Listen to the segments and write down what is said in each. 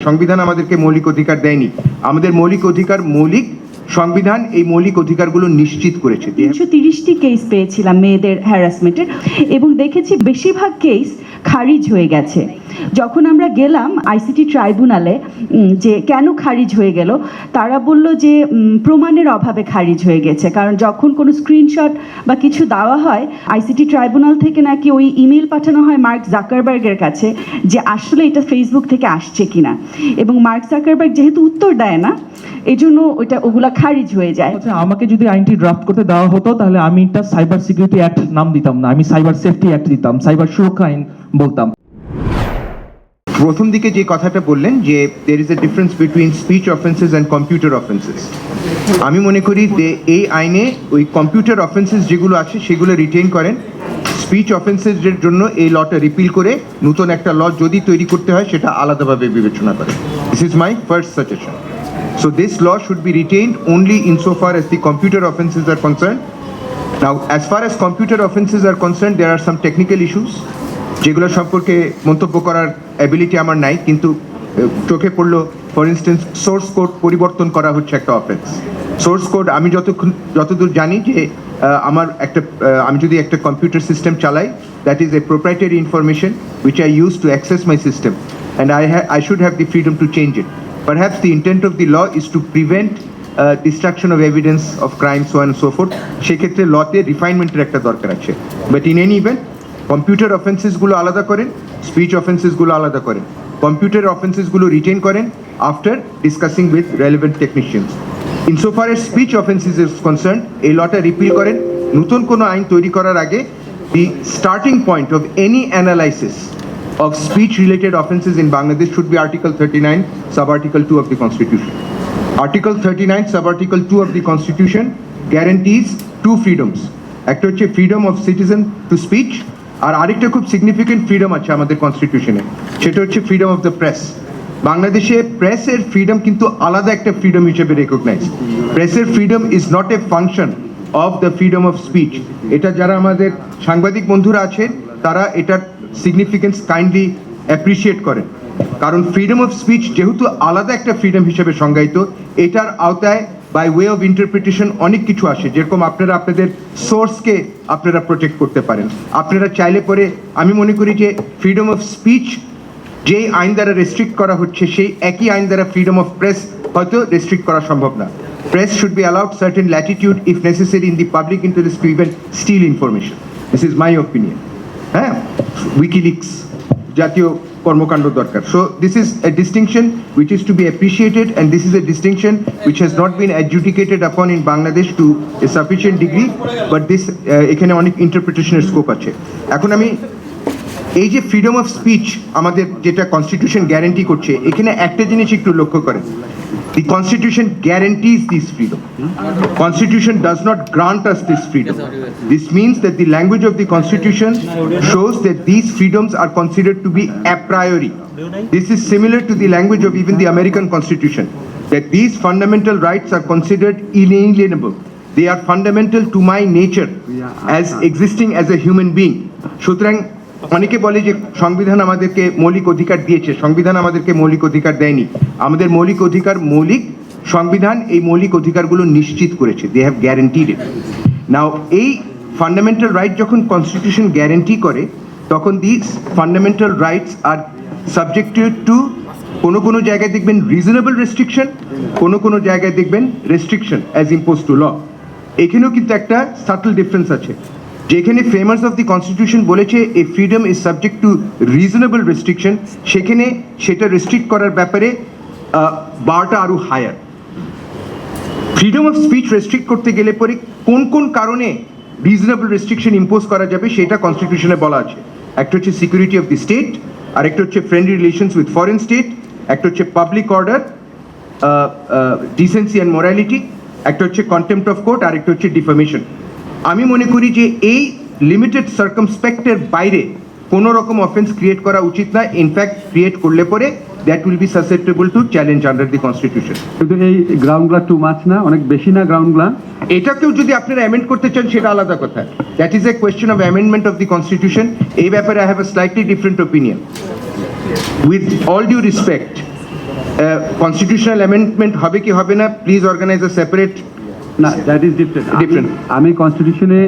সংবিধান আমাদেরকে মৌলিক অধিকার দেয়নি। আমাদের মৌলিক অধিকার, মৌলিক সংবিধান এই মৌলিক অধিকারগুলো নিশ্চিত করেছে। তিনশো তিরিশটি কেস পেয়েছিলাম মেয়েদের হ্যারাসমেন্টের এবং দেখেছি বেশিরভাগ কেস খারিজ হয়ে গেছে। যখন আমরা গেলাম আইসিটি ট্রাইব্যুনালে যে কেন খারিজ হয়ে গেল, তারা বলল যে প্রমাণের অভাবে খারিজ হয়ে গেছে। কারণ যখন কোনো স্ক্রিনশট বা কিছু দেওয়া হয়, আইসিটি ট্রাইব্যুনাল থেকে নাকি ওই ইমেল পাঠানো হয় মার্ক জাকারবার্গের কাছে যে, আসলে এটা ফেসবুক থেকে আসছে কিনা। এবং মার্ক জাকারবার্গ যেহেতু উত্তর দেয় না এই জন্য ওইটা, ওগুলা খারিজ হয়ে যায়। আচ্ছা আমাকে যদি আইনটি ড্রাফট করতে দেওয়া হতো, তাহলে আমি এটা সাইবার সিকিউরিটি অ্যাক্ট নাম দিতাম না। আমি সাইবার সেফটি অ্যাক্ট দিতাম, সাইবার সুরক্ষা আইন বলতাম। প্রথম দিকে যে কথাটা বললেন যে there is a difference between speech offences and computer offences আমি মনে করি যে এই আইনে ওই কম্পিউটার অফেন্সেস যেগুলো আছে সেগুলো রিটেইন করেন। স্পিচ অফেন্সেসের জন্য এই লটা রিপিল করে নতুন একটা ল যদি তৈরি করতে হয় সেটা আলাদাভাবে বিবেচনা করে this is my first suggestion So this law should be retained only insofar as the computer offenses are concerned. Now, as far as computer offenses are concerned, there are some technical issues যেগুলো সম্পর্কে মন্তব্য করার ability আমার নাই কিন্তু চোখে পড়ল for instance source code পরিবর্তন করা হচ্ছে একটা অফেন্স সোর্স কোড আমি যতক্ষণ যতদূর জানি যে আমার একটা আমি যদি একটা কম্পিউটার সিস্টেম চালাই that is a proprietary information which I use to access my system and I have I should have the freedom to change it the intent of the law is to prevent uh, destruction of evidence of crime, so on and so সেক্ষেত্রে লতে রিফাইনমেন্টের একটা দরকার আছে. But in any event computer অফেন্সেসগুলো আলাদা করেন speech অফেন্সেসগুলো আলাদা করেন কম্পিউটার অফেন্সেসগুলো রিটেন করেন after discussing with relevant technicians insofar as speech offences is concern এই লটা রিপিল করেন নতুন কোনো আইন তৈরি করার আগে the starting point of any analysis of speech related offences in Bangladesh should be Article 39, Sub-Article 2 of the Constitution. Article 39, Sub-Article 2 of the Constitution guarantees two freedoms. একটা হচ্ছে freedom of citizen to speech আর আরেকটা খুব significant freedom আছে আমাদের কনস্টিটিউশনে সেটা হচ্ছে freedom of the press বাংলাদেশে প্রেসের ফ্রিডম কিন্তু আলাদা একটা ফ্রিডম হিসেবে রেকগনাইজ প্রেসের freedom is not a function of the freedom of speech এটা যারা আমাদের সাংবাদিক বন্ধুরা আছেন, তারা এটার সিগনিফিকেন্স কাইন্ডলি অ্যাপ্রিসিয়েট করেন। কারণ ফ্রিডম অফ স্পিচ যেহেতু আলাদা একটা ফ্রিডম হিসেবে সংজ্ঞায়িত, এটার আওতায় বাই ওয়ে অফ ইন্টারপ্রিটেশন অনেক কিছু আসে। যেরকম আপনারা আপনাদের সোর্সকে আপনারা প্রোটেক্ট করতে পারেন। আপনারা চাইলে পরে আমি মনে করি যে ফ্রিডম অফ স্পিচ যেই আইন দ্বারা রেস্ট্রিক্ট করা হচ্ছে, সেই একই আইন দ্বারা ফ্রিডম অফ প্রেস হয়তো রেস্ট্রিক্ট করা সম্ভব না। Press should be allowed certain latitude if necessary in the public interest to even steal information this is my opinion হ্যাঁ? উইকিলিক্স জাতীয় কর্মকাণ্ড দরকার। So this is a distinction which is to be appreciated and this is a distinction which has not been adjudicated upon in Bangladesh to a sufficient degree but this এখানে অনেক ইন্টারপ্রিটেশনের scope আছে। এখন আমি এই যে ফ্রিডম অফ স্পিচ আমাদের যেটা constitution guarantee করছে, এখানে একটা জিনিস একটু লক্ষ্য করেন। The constitution guarantees this freedom constitution does not grant us this freedom this means that the language of the constitution shows that these freedoms are considered to be a priori. This is similar to the language of even the American Constitution, that these fundamental rights are considered inalienable. They are fundamental to my nature as existing as a human being. সুতরাং অনেকে বলে যে সংবিধান আমাদেরকে মৌলিক অধিকার দিয়েছে, সংবিধান আমাদেরকে মৌলিক অধিকার দেয়নি। আমাদের মৌলিক অধিকার, মৌলিক সংবিধান এই মৌলিক অধিকারগুলো নিশ্চিত করেছে। They have guaranteed it now এই ফান্ডামেন্টাল রাইট যখন কনস্টিটিউশন গ্যারেন্টি করে, তখন this fundamental rights are subjected to কোনো কোনো জায়গায় দেখবেন রিজনেবল রেস্ট্রিকশন কোনো কোনো জায়গায় দেখবেন restriction as impose to law এখানেও কিন্তু একটা সাটল ডিফারেন্স আছে। যেখানে ফেমার্স অফ দি কনস্টিটিউশন বলেছে a freedom is subject to reasonable restriction সেখানে সেটা রেস্ট্রিক্ট করার ব্যাপারে বারটা আরও higher freedom of speech restrict করতে গেলে পরে কোন কোন কারণে রিজনেবল রেস্ট্রিকশন ইম্পোজ করা যাবে, সেটা কনস্টিটিউশনে বলা আছে। একটা হচ্ছে সিকিউরিটি অফ দি স্টেট আর একটা হচ্ছে friendly relations with foreign state একটা হচ্ছে public order decency and morality একটা হচ্ছে কন্টেম্প্ট অফ কোর্ট আর একটা হচ্ছে ডিফামেশন আমি মনে করি যে এই লিমিটেড সার্কামস্পেক্টের বাইরে কোনো রকম অফেন্স ক্রিয়েট করা উচিত না। ইনফ্যাক্ট ক্রিয়েট করলে পরে that will be susceptible to challenge under the constitution কিন্তু এই গ্রাউন্ডগুলা টু মাছ না অনেক বেশি না গ্রাউন্ডগুলা এটাকেও যদি আপনারা অ্যামেন্ড করতে চান সেটা আলাদা কথা। That is a question of amendment of the constitution এই ব্যাপারে I have a slightly different opinion with all due respect constitutional amendment হবে কি হবে না প্লিজ অর্গানাইজ আ সেপারেট না দ্যাট ইজ ডিফারেন্ট Different. আমি কনস্টিটিউশনে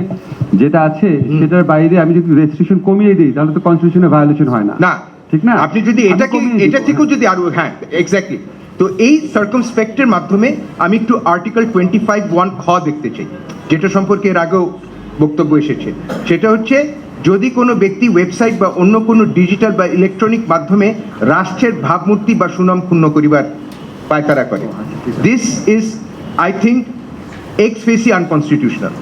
যেটা আছে সেটার বাইরে আমি যদি রেস্ট্রিকশন কমিয়ে দিই তাহলে তো কনস্টিটিউশনে ভায়োলেশন হয় না। না। ঠিক না? আপনি যদি এটাকে এটা থেকেও যদি আরও হ্যাঁ এক্স্যাক্টলি তো এই সার্কমস্পেক্টের মাধ্যমে আমি একটু আর্টিকেল টোয়েন্টি ফাইভ ওয়ান খ দেখতে চাই যেটা সম্পর্কে এর আগেও বক্তব্য এসেছে। সেটা হচ্ছে যদি কোনো ব্যক্তি ওয়েবসাইট বা অন্য কোনো ডিজিটাল বা ইলেকট্রনিক মাধ্যমে রাষ্ট্রের ভাবমূর্তি বা সুনাম ক্ষুণ্ণ করিবার পায়তারা করে। This is I think ex facie unconstitutional.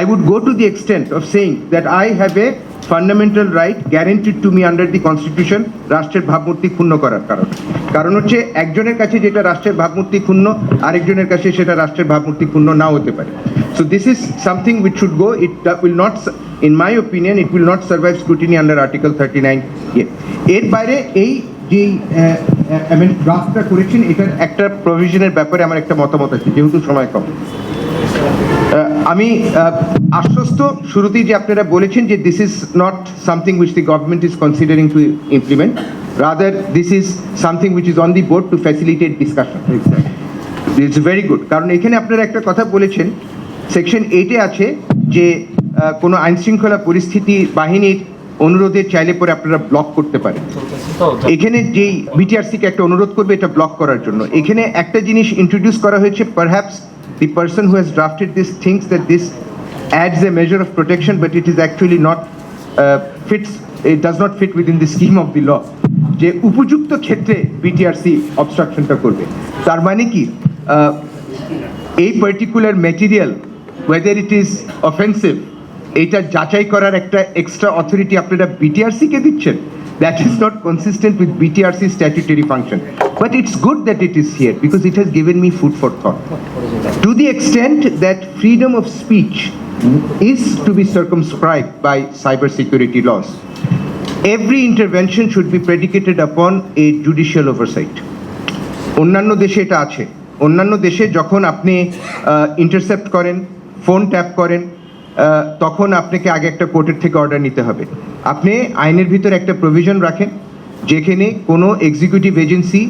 I would go to the extent of saying that I have a fundamental right guaranteed to me under the constitution রাষ্ট্রের ভাবমূর্তি ক্ষুণ্ণ করার কারণ। কারণ হচ্ছে একজনের কাছে যেটা রাষ্ট্রের ভাবমূর্তি ক্ষুণ্ণ আরেকজনের কাছে সেটা রাষ্ট্রের ভাবমূর্তি ক্ষুণ্ণ নাও হতে পারে। So this is something which should go it will not in my opinion it will not survive scrutiny under article thirty nine এর বাইরে এই যে ড্রাফটটা করেছেন, এটার একটা প্রভিশনের ব্যাপারে আমার একটা মতামত আছে, যেহেতু সময় কম। আমি আশ্বস্ত শুরুতেই যে আপনারা বলেছেন যে this is not something which the government is considering to implement rather this is something which is on the board to facilitate discussion it's very good কারণ এখানে আপনারা একটা কথা বলেছেন সেকশন এইটে আছে যে কোনো আইন শৃঙ্খলা পরিস্থিতি বাহিনীর অনুরোধে চাইলে পরে আপনারা ব্লক করতে পারেন। এখানে যেই বিটিআরসিকে একটা অনুরোধ করবে এটা ব্লক করার জন্য। এখানে একটা জিনিস ইন্ট্রোডিউস করা হয়েছে perhaps the person who has drafted this things that this adds a measure of protection but it is actually not uh, fits it does not fit within the scheme of the law. যে উপযুক্ত ক্ষেত্রে BTRC অবস্ট্রাকশনটা করবে তার মানে কি? এই particular material whether it is offensive এইটা যাচাই করার একটা এক্সট্রা অথরিটি আপনারা বিটিআরসিকে দিচ্ছেন। That is not consistent with BTRC statutory function but it's good that it is here because it has given me food for thought to the extent that freedom of speech is to be circumscribed by cybersecurity laws, every intervention should be predicated upon a judicial oversight. অন্যান্য দেশে এটা আছে। অন্যান্য দেশে যখন আপনি intercept করেন phone tap করেন তখন আপনাকে আগে একটা কোর্টের থেকে অর্ডার নিতে হবে। আপনি আইনের ভিতর একটা প্রভিশন রাখেন যেখানে কোনো এক্সিকিউটিভ এজেন্সি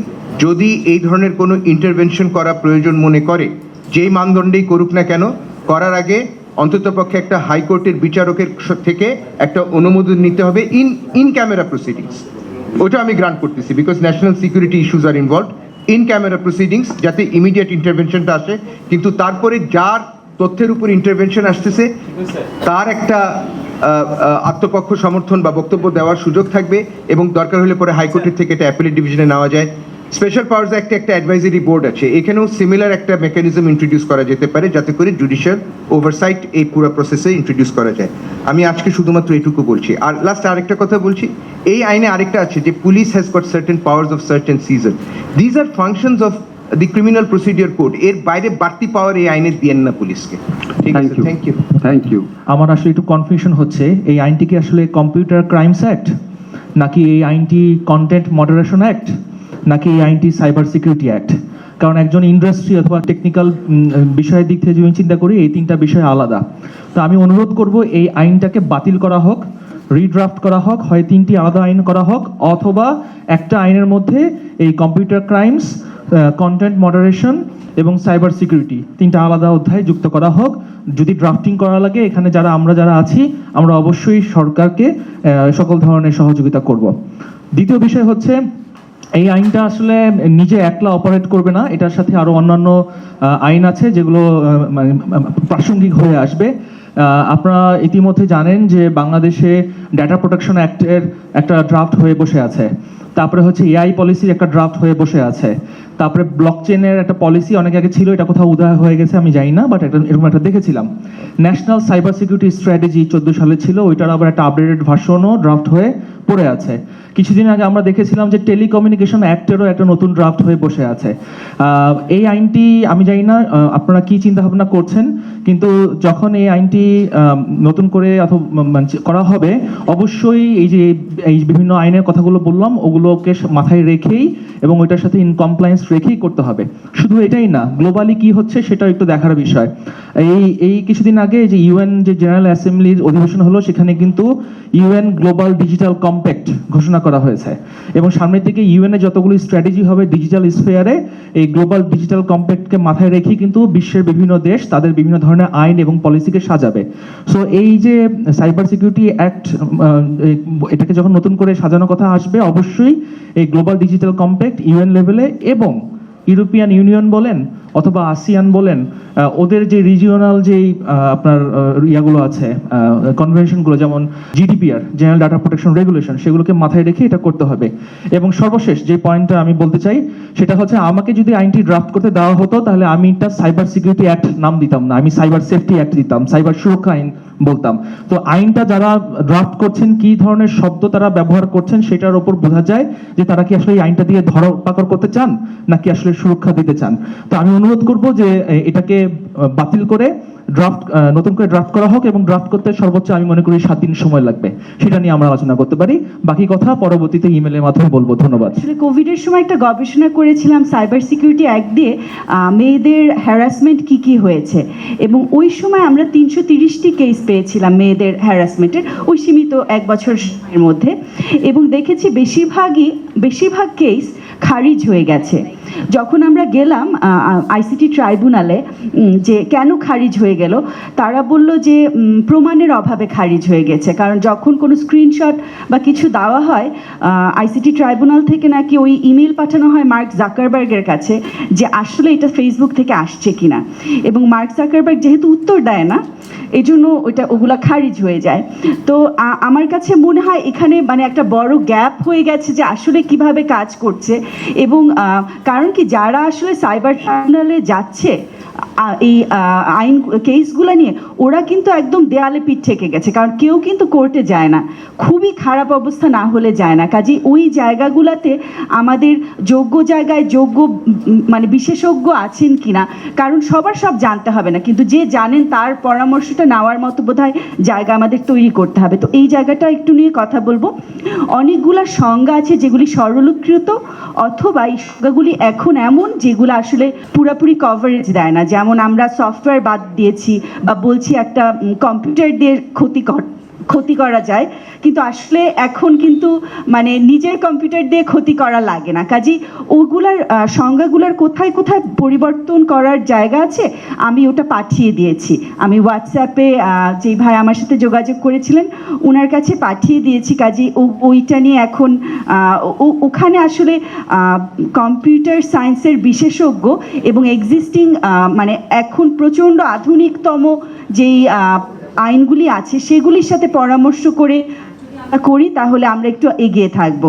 যদি এই ধরনের কোনো ইন্টারভেনশন করা প্রয়োজন মনে করে, যেই মানদণ্ডেই করুক না কেন, করার আগে অন্ততপক্ষে একটা হাইকোর্টের বিচারকের থেকে একটা অনুমোদন নিতে হবে ইন ইন ক্যামেরা প্রসিডিংস ওটা আমি গ্রান্ট করতেছি because national security issues are involve in camera proceedings যাতে ইমিডিয়েট ইন্টারভেনশনটা আসে। কিন্তু তারপরে যার তথ্যের উপর ইন্টারভেনশন আসতেছে, তার একটা আত্মপক্ষ সমর্থন বা বক্তব্য দেওয়ার সুযোগ থাকবে এবং দরকার হলে পরে হাইকোর্টের থেকে এটা অ্যাপিলেট ডিভিশনে নেওয়া যায়। স্পেশাল পাওয়ার্স অ্যাক্টে একটা অ্যাডভাইজারি বোর্ড আছে। এখানেও সিমিলার একটা মেকানিজম ইন্ট্রোডিউস করা যেতে পারে যাতে করে জুডিশিয়াল ওভারসাইট এই পুরো প্রসেসে ইন্ট্রোডিউস করা যায়। আমি আজকে শুধুমাত্র এটুকু বলছি। আর লাস্ট আরেকটা কথা বলছি এই আইনে আরেকটা আছে যে police has got certain powers of certain season these are functions of the criminal procedure code এর বাইরে বাড়তি পাওয়ার এই আইনে দিয়েন না পুলিশকে ঠিক আছে থ্যাংক ইউ থ্যাংক ইউ আমার আসলে একটু কনফিউশন হচ্ছে এই আইনটি কি আসলে কম্পিউটার ক্রাইমস অ্যাক্ট নাকি এই আইনটি কন্টেন্ট মডারেশন অ্যাক্ট নাকি এই আইনটি সাইবার সিকিউরিটি অ্যাক্ট কারণ একজন ইন্ডাস্ট্রি অথবা টেকনিক্যাল বিষয়ের দিক থেকে যদি চিন্তা করি, এই তিনটা বিষয় আলাদা। তো আমি অনুরোধ করব এই আইনটাকে বাতিল করা হোক রিড্রাফট করা হোক, হয় তিনটি আলাদা আইন করা হোক, অথবা একটা আইনের মধ্যে এই কম্পিউটার ক্রাইমস কন্টেন্ট মডারেশন এবং সাইবার সিকিউরিটি তিনটা আলাদা অধ্যায় যুক্ত করা হোক। যদি ড্রাফটিং করা লাগে, এখানে যারা আমরা যারা আছি, আমরা অবশ্যই সরকারকে সকল ধরনের সহযোগিতা করব। দ্বিতীয় বিষয় হচ্ছে এই আইনটা আসলে নিজে একলা অপারেট করবে না এটার সাথে আরও অন্যান্য আইন আছে যেগুলো মানে, প্রাসঙ্গিক হয়ে আসবে। আপনারা ইতিমধ্যে জানেন যে বাংলাদেশে ডেটা প্রোটেকশন অ্যাক্টের একটা ড্রাফট হয়ে বসে আছে। তারপরে হচ্ছে এআই পলিসির একটা ড্রাফট হয়ে বসে আছে। তারপরে ব্লক চেনের একটা পলিসি অনেক আগে ছিল, এটা কোথাও উদয় হয়ে গেছে, আমি জানি না বাট একটা এরকম একটা দেখেছিলাম। ন্যাশনাল সাইবার সিকিউরিটি স্ট্র্যাটেজি চোদ্দ সালে ছিল, ওইটার আবার একটা আপডেটেড ভার্সনও ড্রাফট হয়ে পড়ে আছে। কিছুদিন আগে আমরা দেখেছিলাম যে টেলিকমিউনিকেশন অ্যাক্টেরও একটা নতুন ড্রাফট হয়ে বসে আছে। এই আইনটি, আমি জানি না আপনারা কি চিন্তা ভাবনা করছেন, কিন্তু যখন এই আইনটি নতুন করে অথবা মানে করা হবে, অবশ্যই এই যে, এই বিভিন্ন আইনের কথাগুলো বললাম, ওগুলোকে মাথায় রেখেই এবং ওইটার সাথে ইন কমপ্লায়েন্স রেখেই করতে হবে। শুধু এটাই না গ্লোবালি কি হচ্ছে সেটাও একটু দেখার বিষয়। এই এই কিছুদিন আগে যে ইউএন যে জেনারেল অ্যাসেম্বলির অধিবেশন হলো, সেখানে কিন্তু ইউএন গ্লোবাল ডিজিটাল কম্প্যাক্ট ঘোষণা করা হয়েছে। এবং সামনের দিকে ইউএন এ যতগুলি স্ট্র্যাটেজি হবে ডিজিটাল স্ফেয়ারে এই গ্লোবাল ডিজিটাল কম্প্যাক্টকে মাথায় রেখে কিন্তু বিশ্বের বিভিন্ন দেশ তাদের বিভিন্ন ধরনের আইন এবং পলিসিকে সাজাবে। সো এই যে সাইবার সিকিউরিটি অ্যাক্ট এটাকে যখন নতুন করে সাজানো কথা আসবে, অবশ্যই এই গ্লোবাল ডিজিটাল কম্প্যাক্ট ইউএন লেভেলে এবং ইউরোপিয়ান ইউনিয়ন বলেন অথবা আসিয়ান বলেন ওদের যে রিজিওনাল যেই আপনার ইয়াগুলো আছে কনভেনশনগুলো যেমন GDPR general data protection regulation সেগুলোকে মাথায় রেখে এটা করতে হবে। এবং সর্বশেষ যে পয়েন্টটা আমি বলতে চাই, সেটা হচ্ছে আমাকে যদি আইনটি ড্রাফট করতে দেওয়া হতো, তাহলে আমি এটা সাইবার সিকিউরিটি অ্যাক্ট নাম দিতাম না, আমি সাইবার সেফটি অ্যাক্ট দিতাম সাইবার সুরক্ষা আইন বলতাম। তো আইনটা যারা ড্রাফট করছেন, কি ধরনের শব্দ তারা ব্যবহার করছেন, সেটার উপর বোঝা যায় যে তারা কি আসলে এই আইনটা দিয়ে ধরা করতে চান, নাকি আসলে সুরক্ষা দিতে চান। তো আমি অনুরোধ করব যে এটাকে বাতিল করে ড্রাফট নতুন করে ড্রাফট করা হোক এবং ড্রাফট করতে সর্বোচ্চ আমি মনে করি সাত দিন সময় লাগবে। সেটা নিয়ে আমরা আলোচনা করতে পারি। বাকি কথা পরবর্তীতে ইমেলের মাধ্যমে বলব। ধন্যবাদ। কোভিডের সময় একটা গবেষণা করেছিলাম সাইবার সিকিউরিটি অ্যাক্ট দিয়ে মেয়েদের হ্যারাসমেন্ট কি কি হয়েছে। এবং ওই সময় আমরা তিনশো তিরিশটি কেস পেয়েছিলাম মেয়েদের হ্যারাসমেন্টের ওই সীমিত এক বছরের মধ্যে। এবং দেখেছি বেশিরভাগই, বেশিরভাগ কেস খারিজ হয়ে গেছে। যখন আমরা গেলাম আইসিটি ট্রাইব্যুনালে যে কেন খারিজ হয়ে গেল, তারা বলল যে প্রমাণের অভাবে খারিজ হয়ে গেছে। কারণ যখন কোনো স্ক্রিনশট বা কিছু দেওয়া হয় আইসিটি ট্রাইব্যুনাল থেকে নাকি ওই ইমেল পাঠানো হয় মার্ক জাকারবার্গের কাছে যে, আসলে এটা ফেসবুক থেকে আসছে কিনা। এবং মার্ক জাকারবার্গ যেহেতু উত্তর দেয় না এই জন্য ওইটা, ওগুলা খারিজ হয়ে যায়। তো আমার কাছে মনে হয় এখানে মানে একটা বড় গ্যাপ হয়ে গেছে যে, আসলে কীভাবে কাজ করছে এবং কারণ কি যারা আসলে সাইবার ট্রাইব্যুনালে যাচ্ছে এই আইন, কেসগুলো নিয়ে ওরা কিন্তু একদম দেয়ালে পিঠ থেকে গেছে, কারণ কেউ কিন্তু কোর্টে যায় না। খুবই খারাপ অবস্থা না হলে যায় না। কাজে ওই জায়গাগুলোতে আমাদের যোগ্য জায়গায় যোগ্য মানে বিশেষজ্ঞ আছেন কিনা, কারণ সবার সব জানতে হবে না। কিন্তু যে জানেন তার পরামর্শটা নেওয়ার মতো বোধহয় জায়গা আমাদের তৈরি করতে হবে। তো এই জায়গাটা একটু নিয়ে কথা বলব। অনেকগুলা সংজ্ঞা আছে যেগুলি সরলীকৃত, অথবা এই সংজ্ঞাগুলি এখন এমন যেগুলো আসলে পুরোপুরি কভারেজ দেয় না। যেমন আমরা সফটওয়্যার বাদ দিয়েছি বা বলছি একটা কম্পিউটার দিয়ে ক্ষতিকর। ক্ষতি করা যায়, কিন্তু আসলে এখন কিন্তু মানে নিজের কম্পিউটার দিয়ে ক্ষতি করা লাগে না। কাজেই ওগুলার সংজ্ঞাগুলোর কোথায় কোথায় পরিবর্তন করার জায়গা আছে, আমি ওটা পাঠিয়ে দিয়েছি। আমি হোয়াটসঅ্যাপে যেই ভাই আমার সাথে যোগাযোগ করেছিলেন ওনার কাছে পাঠিয়ে দিয়েছি। কাজেই ও- ওইটা নিয়ে এখন ওখানে আসলে কম্পিউটার সায়েন্সের বিশেষজ্ঞ এবং এক্সিস্টিং মানে এখন প্রচণ্ড আধুনিকতম যেই আইনগুলি আছে, সেগুলির সাথে পরামর্শ করে করি, তাহলে আমরা একটু এগিয়ে থাকব।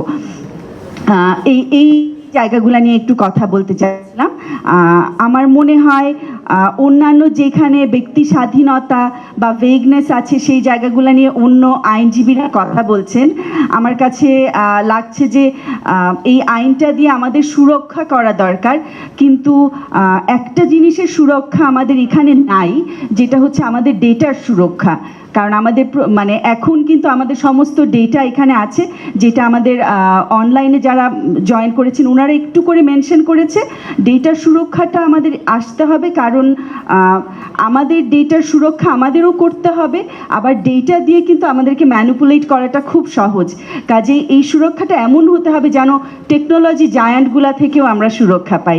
এই এই জায়গাগুলো নিয়ে একটু কথা বলতে চাইছিলাম আমার মনে হয় অন্যান্য যেখানে ব্যক্তি স্বাধীনতা বা ভেগনেস আছে, সেই জায়গাগুলো নিয়ে অন্য আইনজীবীরা কথা বলছেন। আমার কাছে লাগছে যে এই আইনটা দিয়ে আমাদের সুরক্ষা করা দরকার। কিন্তু একটা জিনিসের সুরক্ষা আমাদের এখানে নাই, যেটা হচ্ছে আমাদের ডেটার সুরক্ষা। কারণ আমাদের মানে এখন কিন্তু আমাদের সমস্ত ডেটা এখানে আছে, যেটা আমাদের অনলাইনে যারা জয়েন করেছেন ওনারা একটু করে মেনশন করেছে। ডেটার সুরক্ষাটা আমাদের আসতে হবে, কারণ আমাদের ডেটার সুরক্ষা আমাদেরও করতে হবে। আবার ডেটা দিয়ে কিন্তু আমাদেরকে ম্যানুপুলেট করাটা খুব সহজ। কাজেই এই সুরক্ষাটা এমন হতে হবে যেন টেকনোলজি জায়ান্টগুলা থেকেও আমরা সুরক্ষা পাই।